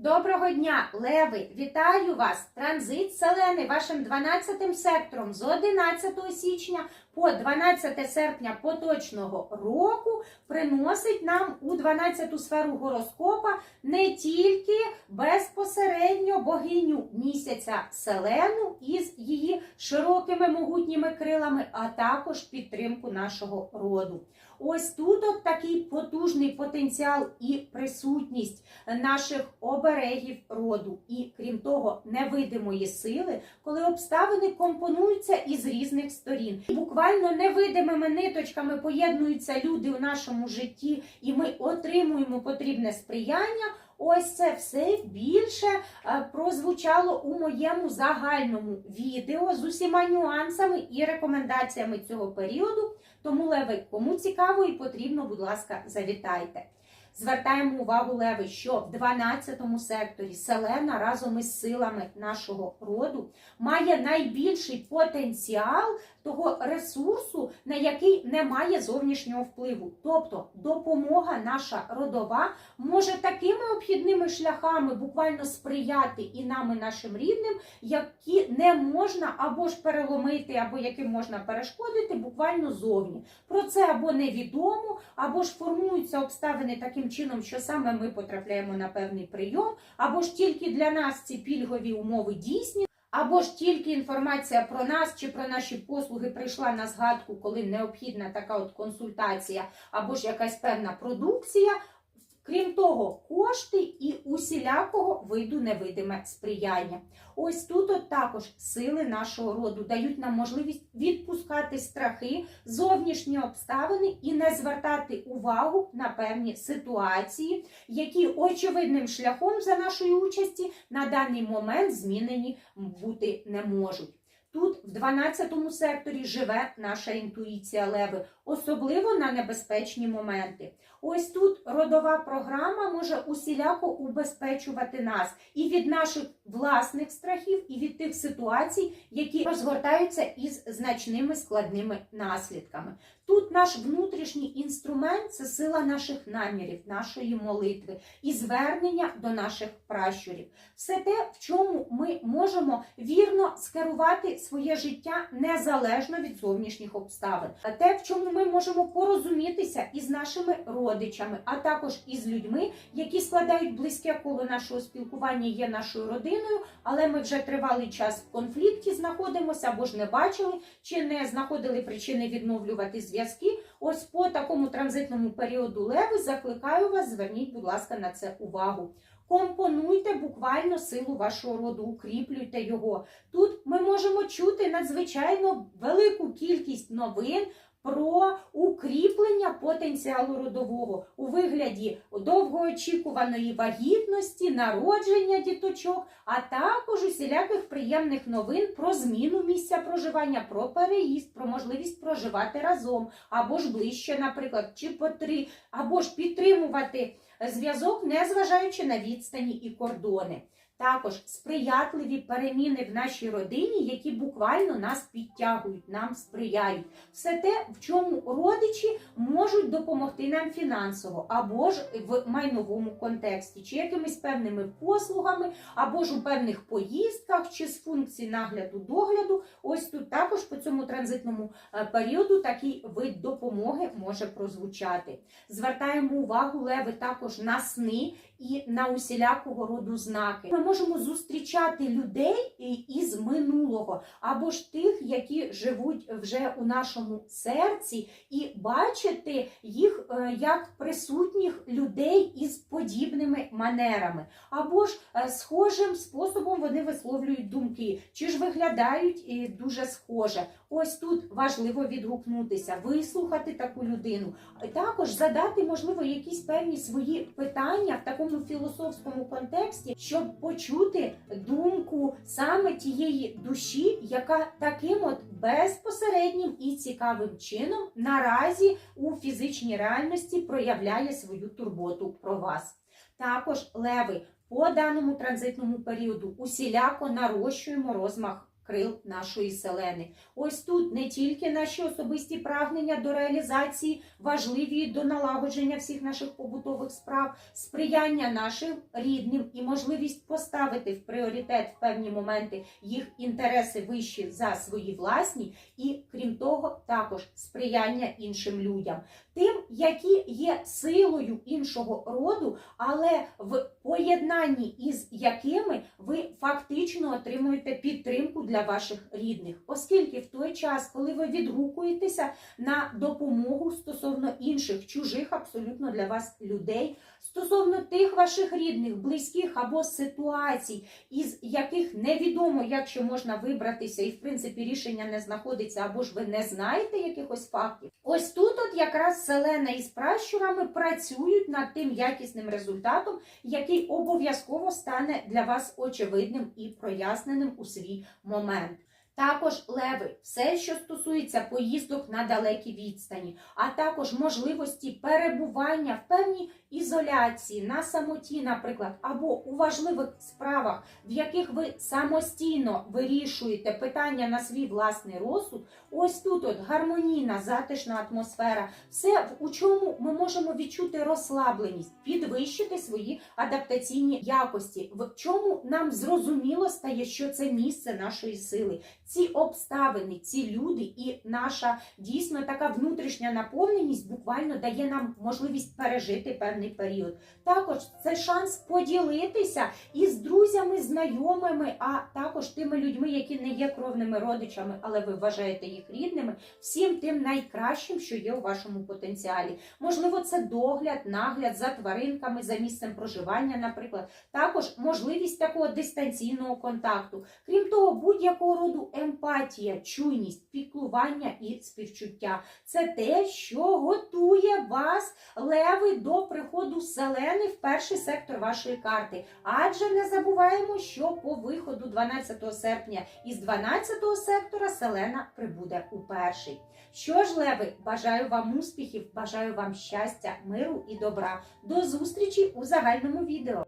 Доброго дня, Леви! Вітаю вас! Транзит Селени вашим 12 сектором з 11 січня по 12 серпня поточного року приносить нам у 12 сферу гороскопа не тільки безпосередньо богиню місяця Селену із її широкими могутніми крилами, а також підтримку нашого роду. Ось тут от такий потужний потенціал і присутність наших оберегів роду, і крім того, невидимої сили, коли обставини компонуються із різних сторін. Буквально невидимими ниточками поєднуються люди у нашому житті, і ми отримуємо потрібне сприяння. Ось це все більше е, прозвучало у моєму загальному відео з усіма нюансами і рекомендаціями цього періоду. Тому, Леви, кому цікаво і потрібно, будь ласка, завітайте. Звертаємо увагу, Леви, що в 12 секторі Селена разом із силами нашого роду має найбільший потенціал того ресурсу, на який немає зовнішнього впливу. Тобто допомога наша родова може такими обхідними шляхами буквально сприяти і нам, і нашим рідним, які не можна або ж переломити, або яким можна перешкодити буквально зовні. Про це або невідомо, або ж формуються обставини таким чином, що саме ми потрапляємо на певний прийом, або ж тільки для нас ці пільгові умови дійсні. Або ж тільки інформація про нас чи про наші послуги прийшла на згадку, коли необхідна така от консультація, або ж якась певна продукція. Крім того, кошти і усілякого виду невидиме сприяння. Ось тут от також сили нашого роду дають нам можливість відпускати страхи, зовнішні обставини і не звертати увагу на певні ситуації, які очевидним шляхом за нашої участі на даний момент змінені бути не можуть. Тут, в 12 секторі, живе наша інтуїція леви, особливо на небезпечні моменти. Ось тут родова програма може усіляко убезпечувати нас і від наших власних страхів, і від тих ситуацій, які розгортаються із значними складними наслідками. Тут наш внутрішній інструмент це сила наших намірів, нашої молитви і звернення до наших пращурів. Все те, в чому ми можемо вірно скерувати своє життя незалежно від зовнішніх обставин, а те, в чому ми можемо порозумітися із нашими родичами, а також із людьми, які складають близьке коло нашого спілкування, є нашою родиною, але ми вже тривалий час в конфлікті знаходимося або ж не бачили, чи не знаходили причини відновлювати зв'язки. Ось по такому транзитному періоду леви закликаю вас, зверніть, будь ласка, на це увагу. Компонуйте буквально силу вашого роду, укріплюйте його. Тут ми можемо чути надзвичайно велику кількість новин. Про укріплення потенціалу родового у вигляді довгоочікуваної вагітності, народження діточок, а також усіляких приємних новин про зміну місця проживання, про переїзд, про можливість проживати разом, або ж ближче, наприклад, чи по три, або ж підтримувати зв'язок, незважаючи на відстані і кордони. Також сприятливі переміни в нашій родині, які буквально нас підтягують, нам сприяють. Все те, в чому родичі можуть допомогти нам фінансово, або ж в майновому контексті, чи якимись певними послугами, або ж у певних поїздках, чи з функцій нагляду догляду. Ось тут також по цьому транзитному е, періоду такий вид допомоги може прозвучати. Звертаємо увагу леви також на сни і на усілякого роду знаки. Можемо зустрічати людей із минулого, або ж тих, які живуть вже у нашому серці, і бачити їх е, як присутніх людей із подібними манерами, або ж е, схожим способом вони висловлюють думки, чи ж виглядають е, дуже схоже. Ось тут важливо відгукнутися, вислухати таку людину, також задати, можливо, якісь певні свої питання в такому філософському контексті, щоб почути думку саме тієї душі, яка таким от безпосереднім і цікавим чином наразі у фізичній реальності проявляє свою турботу про вас. Також леви по даному транзитному періоду усіляко нарощуємо розмах крил нашої селени. Ось тут не тільки наші особисті прагнення до реалізації, важливі до налагодження всіх наших побутових справ, сприяння нашим рідним і можливість поставити в пріоритет в певні моменти їх інтереси вищі за свої власні, і крім того, також сприяння іншим людям, тим, які є силою іншого роду, але в поєднанні із якими ви фактично отримуєте підтримку для ваших рідних, оскільки в той час, коли ви відгукуєтеся на допомогу стосовно інших чужих абсолютно для вас людей, стосовно тих ваших рідних, близьких або ситуацій, із яких невідомо, як що можна вибратися, і в принципі рішення не знаходиться, або ж ви не знаєте якихось фактів. Ось тут, от якраз Селена із пращурами працюють над тим якісним результатом, який обов'язково стане для вас очевидним і проясненим у свій момент. Також леви, все, що стосується поїздок на далекі відстані, а також можливості перебування в певній ізоляції на самоті, наприклад, або у важливих справах, в яких ви самостійно вирішуєте питання на свій власний розсуд. Ось тут от гармонійна, затишна атмосфера, все в- у чому ми можемо відчути розслабленість, підвищити свої адаптаційні якості, в чому нам зрозуміло стає, що це місце нашої сили. Ці обставини, ці люди і наша дійсно така внутрішня наповненість буквально дає нам можливість пережити певний період. Також це шанс поділитися із друзями, знайомими, а також тими людьми, які не є кровними родичами, але ви вважаєте їх рідними, всім тим найкращим, що є у вашому потенціалі. Можливо, це догляд, нагляд за тваринками, за місцем проживання, наприклад, також можливість такого дистанційного контакту. Крім того, будь-якого роду емпатія, чуйність, піклування і співчуття це те, що готує вас, леви, до приходу селени в перший сектор вашої карти. Адже не забуваємо, що по виходу 12 серпня із 12 сектора селена прибуде у перший. Що ж, леви, бажаю вам успіхів, бажаю вам щастя, миру і добра. До зустрічі у загальному відео.